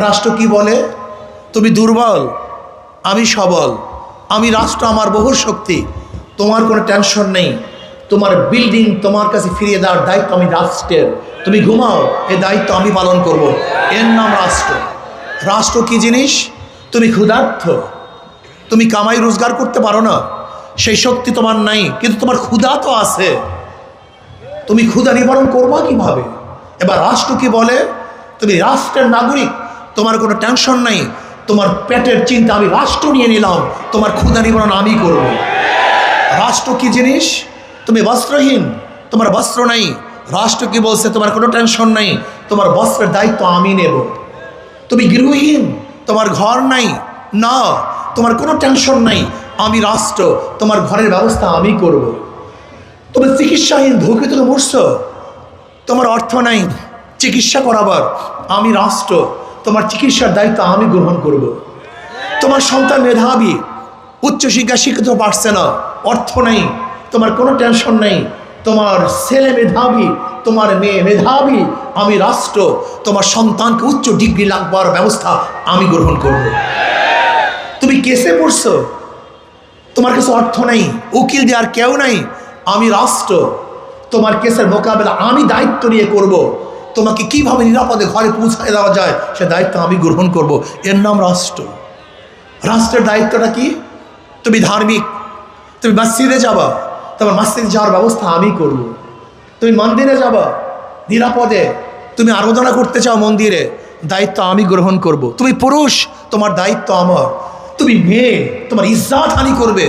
রাষ্ট্র কি বলে? তুমি দুর্বল, আমি সবল, আমি রাষ্ট্র আমার বহু শক্তি, তোমার কোনো টেনশন নেই, তোমার বিল্ডিং তোমার কাছে ফিরিয়ে দেওয়ার দায়িত্ব আমি রাষ্ট্রের। তুমি ঘুমাও, এ দায়িত্ব আমি পালন করব। এর নাম রাষ্ট্র। রাষ্ট্র কি জিনিস? তুমি ক্ষুধার্থ। তুমি কামাই রোজগার করতে পারো না। সেই শক্তি তোমার নাই, কিন্তু তোমার ক্ষুধা তো আছে। তুমি ক্ষুধা নিবারণ করবা কীভাবে? এবার রাষ্ট্র কি বলে? তুমি রাষ্ট্রের নাগরিক। তোমার কোনো টেনশন নাই, তোমার পেটের চিন্তা আমি রাষ্ট্র নিয়ে নিলাম, তোমার ক্ষুধা নিবারণ আমি করব। রাষ্ট্র কি জিনিস? তুমি বস্ত্রহীন, তোমার বস্ত্র নাই। রাষ্ট্র কি বলছে? তোমার কোনো টেনশন নাই, তোমার বস্ত্রের দায়িত্ব আমি নেব। তুমি গৃহহীন, তোমার ঘর নাই। না, তোমার কোনো টেনশন নাই, আমি রাষ্ট্র, তোমার ঘরের ব্যবস্থা আমি করব। তুমি চিকিৎসাহীন ধুকে তুমি মরছ। তোমার অর্থ নাই, চিকিৎসা করাবার, আমি রাষ্ট্র। তোমার চিকিৎসার দায়িত্ব আমি গ্রহণ করব। তোমার সন্তান মেধাবী উচ্চশিক্ষা শিক্ষিত পারছে না, অর্থ নেই, তোমার কোনো টেনশন নেই, তোমার ছেলে মেধাবী, তোমার মেয়ে মেধাবী, আমি রাষ্ট্র, তোমার সন্তানকে উচ্চ ডিগ্রি লাগবার ব্যবস্থা আমি গ্রহণ করব তুমি কেসে পড়ছো তোমার কাছে অর্থ নেই, উকিল দেওয়ার কেউ নাই, আমি রাষ্ট্র, তোমার কেসের মোকাবেলা আমি দায়িত্ব নিয়ে করব। তোমাকে কীভাবে নিরাপদে ঘরে পৌঁছায় দেওয়া যায় সে দায়িত্ব আমি গ্রহণ করব। এর নাম রাষ্ট্র রাষ্ট্রের দায়িত্বটা কি তুমি ধার্মিক, তুমি মসজিদে যাবা, তোমার মসজিদে যাওয়ার ব্যবস্থা আমি করব। তুমি মন্দিরে যাবা, নিরাপদে তুমি আরাধনা করতে চাও মন্দিরে, দায়িত্ব আমি গ্রহণ করব। তুমি পুরুষ, তোমার দায়িত্ব আমার তুমি মেয়ে, তোমার ইজ্জাত হানি করবে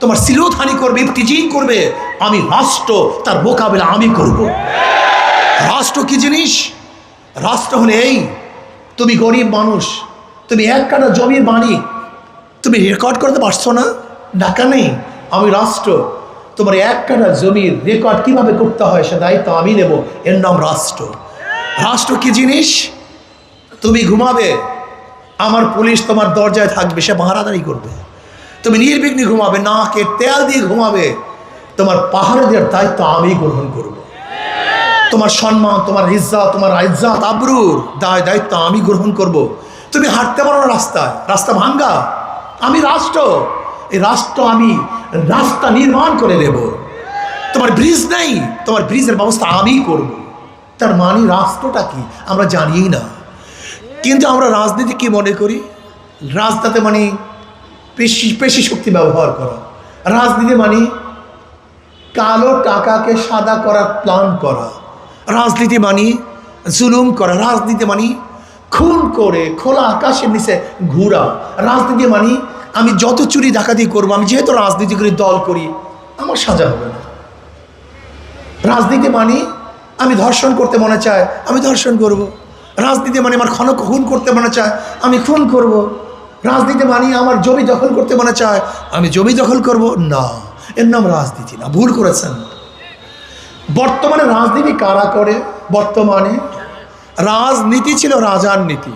তোমার সিলত হানি করবে টিচিং করবে আমি রাষ্ট্র, তার মোকাবিলা আমি করব। রাষ্ট্র কি জিনিস? রাষ্ট্র হলে এই, তুমি গরিব মানুষ, তুমি এক কাটা জমির মালিক তুমি রেকর্ড করতে পারছ না? ডাকা নেই আমি রাষ্ট্র, তোমার এক কাটা জমির রেকর্ড কীভাবে করতে হয় সে দায়িত্ব আমি নেব। এর নাম রাষ্ট্র। রাষ্ট্র কি জিনিস? তুমি ঘুমাবে, আমার পুলিশ তোমার দরজায় থাকবে, সে পাহারাদারি করবে। তুমি নির্বিঘ্নে ঘুমাবে, নাকে তেল দিয়ে ঘুমাবে, তোমার পাহাড়ে দেওয়ার দায়িত্ব আমি গ্রহণ করব। তোমার সম্মান, তোমার ইজ্জত তোমার ইজ্জত, আবরুর দায় দায়িত্ব আমি গ্রহণ করব। তুমি হাঁটতে পারো না রাস্তায়। রাস্তা ভাঙ্গা। আমি রাষ্ট্র। এই রাষ্ট্র আমি রাস্তা নির্মাণ করে দেব। তোমার ব্রিজ নেই। তোমার ব্রিজের ব্যবস্থা আমি করব। তার মানে রাষ্ট্রটা কি? আমরা জানিই না। কিন্তু আমরা রাজনীতি কি মনে করি? রাজনীতি মানে পেশি পেশি শক্তি ব্যবহার করা। রাজনীতি মানে কালো টাকাকে সাদা করার প্ল্যান করা। রাজনীতি মানি, জুলুম করা, রাজনীতি মানি, খুন করে, খোলা আকাশের নিচে ঘুরা রাজনীতি মানি, আমি যত চুরি ডাকাতি করব, আমি যেহেতু রাজনীতি করি, দল করি, আমার সাজা হবে না রাজনীতি মানি, আমি ধর্ষণ করতে মনে চায়, আমি ধর্ষণ করব। রাজনীতি মানে আমার ক্ষণ খুন করতে মনে চায়, আমি খুন করব। রাজনীতি মানি, আমার জমি দখল করতে মনে চায়, আমি জমি দখল করব না, এর নাম রাজনীতি না, ভুল করেছেন বর্তমানে রাজনীতি কারা করে? বর্তমানে রাজনীতি ছিল রাজার নীতি।